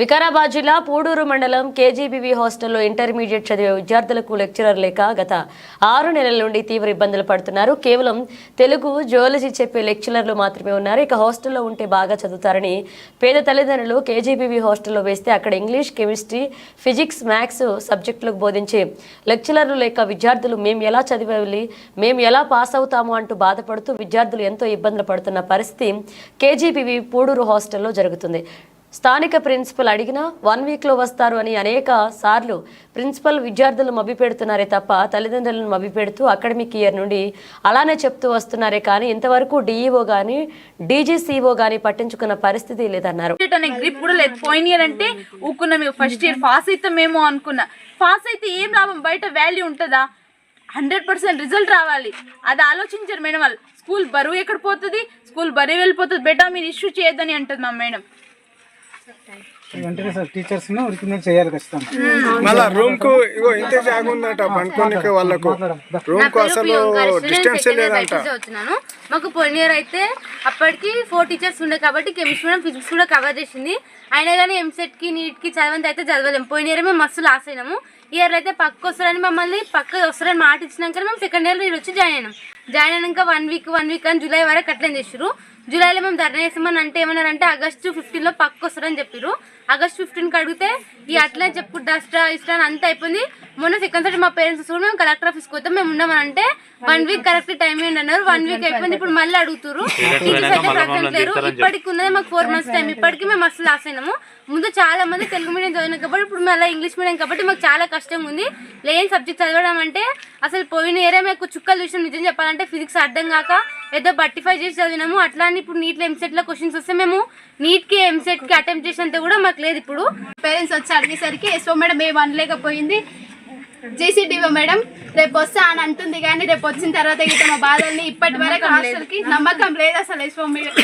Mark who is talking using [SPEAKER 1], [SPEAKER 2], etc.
[SPEAKER 1] వికారాబాద్ జిల్లా పూడూరు మండలం కేజీబీవీ హాస్టల్లో ఇంటర్మీడియట్ చదివే విద్యార్థులకు లెక్చరర్ లేక గత ఆరు నెలల నుండి తీవ్ర ఇబ్బందులు పడుతున్నారు. కేవలం తెలుగు జువాలజీ చెప్పే లెక్చరర్లు మాత్రమే ఉన్నారు. ఇక హాస్టల్లో ఉంటే బాగా చదువుతారని పేద తల్లిదండ్రులు కేజీబీవీ హాస్టల్లో వేస్తే అక్కడ ఇంగ్లీష్ కెమిస్ట్రీ ఫిజిక్స్ మ్యాథ్స్ సబ్జెక్టులకు బోధించే లెక్చరర్లు లేక విద్యార్థులు మేము ఎలా చదివాలి మేము ఎలా పాస్ అవుతాము? అంటూ బాధపడుతూ విద్యార్థులు ఎంతో ఇబ్బందులు పడుతున్న పరిస్థితి కేజీబీవీ పూడూరు హాస్టల్లో జరుగుతుంది. స్థానిక ప్రిన్సిపల్ అడిగినా వన్ వీక్లో వస్తారు అని అనేక సార్లు ప్రిన్సిపల్ విద్యార్థులు మభ్యపెడుతున్నారే తప్ప తల్లిదండ్రులను మభ్యపెడుతూ అకాడమిక్ ఇయర్ నుండి అలానే చెప్తూ వస్తున్నారే కానీ ఇంతవరకు డిఈఓ కానీ డీజీసీఓ కానీ పట్టించుకున్న పరిస్థితి లేదన్నారు.
[SPEAKER 2] గ్రిప్ కూడా లేదు. పోయిన ఇయర్ అంటే ఊకున్నా మేము ఫస్ట్ ఇయర్ పాస్ అవుతామేమో అనుకున్నా. పాస్ అయితే ఏం లాభం? బయట వాల్యూ ఉంటుందా? హండ్రెడ్ పర్సెంట్ రిజల్ట్ రావాలి. అది ఆలోచించారు మేడం వాళ్ళు. స్కూల్ బరువు ఎక్కడ పోతుంది? స్కూల్ బరువు వెళ్ళిపోతుంది. బెటా మీరు ఇష్యూ చేయొద్దని అంటుంది మా మేడం.
[SPEAKER 3] వెంటనే సార్ టీచర్స్ రికమెండ్ చేయాలి ఖచ్చితంగా.
[SPEAKER 4] మళ్ళా రూమ్కు ఇగో ఇంతే జాగా ఉందట పండుకోనికి వాళ్ళకు. రూమ్కు అసలు డిస్టెన్స్ లేదంట.
[SPEAKER 5] మాకు పోయిన ఇయర్ అయితే అప్పటికి ఫోర్ టీచర్స్ ఉండే కాబట్టి కెమిస్ట్రీ మేడం ఫిజిక్స్ కూడా కవర్ చేసింది. అయినా కానీ ఎంసెట్కి నీట్కి చదవంతి అయితే చదవలేము పోయిన ఇయర్ మేము మస్తు లాస్ అయినాము. ఇయర్ అయితే పక్క వస్తారని మమ్మల్ని పక్క వస్తారని మాట ఇచ్చినాక మేము సెకండ్ ఇయర్ వచ్చి జాయిన్ అయినాం. జాయిన్ అయినాక వన్ వీక్ వన్ వీక్ అని జూలై వరకు అట్లా చేసారు జూలైలో మేము ధర్నా చేసామని అంటే ఏమన్నారంటే ఆగస్టు ఫిఫ్టీన్లో పక్క వస్తారని చెప్పారు ఆగస్ట్ ఫిఫ్టీన్కి అడిగితే ఈ అట్లనే చెప్పు దసరా ఇష్టం అని అంతా అయిపోయింది. మొన్న సెకండ్ సార్ మా పేరెంట్స్ కూడా మేము కలెక్టర్ ఆఫీస్కి పోతాం మేము ఉన్నామని అంటే వన్ వీక్ కరెక్ట్ టైం ఏంటి అన్నారు. వన్ వీక్ అయిపోయింది. ఇప్పుడు మళ్ళీ అడుగుతారు టీచర్స్ అయితే ప్రజెంట్ లేరు ఇప్పటికి ఉన్నది మాకు ఫోర్ మంత్స్ టైం ఇప్పటికి మేము అసలు లాస్ అయినాము. ముందు చాలా మంది తెలుగు మీడియం చదివినాం కాబట్టి ఇప్పుడు మళ్ళీ ఇంగ్లీష్ మీడియం కాబట్టి మాకు చాలా కష్టంగా ఉంది. లేని సబ్జెక్ట్ చదవడం అంటే అసలు పోయిన ఏరే మాకు చుక్కలు చూసిన. నిజం చెప్పాలంటే ఫిజిక్స్ అర్థం కాక ఏదో బట్టిఫై చేసి చదివినాము. అట్లా అని ఇప్పుడు నీట్లో ఎంసెట్లో క్వశ్చన్స్ వస్తే మేము నీట్కి ఎంసెట్కి అటెంప్ట్ చేసినంత కూడా మాకు లేదు ఇప్పుడు.
[SPEAKER 6] పేరెంట్స్ వచ్చి అడిగేసరికి ఎస్ఓ మేడం ఏం అనలేకపోయింది. జేసీడీఓ మేడం రేపు వస్తా అని అంటుంది కానీ రేపు వచ్చిన తర్వాత మా బాధల్ని ఇప్పటి వరకు హాస్టల్కి నమ్మకం లేదు అసలు మేడం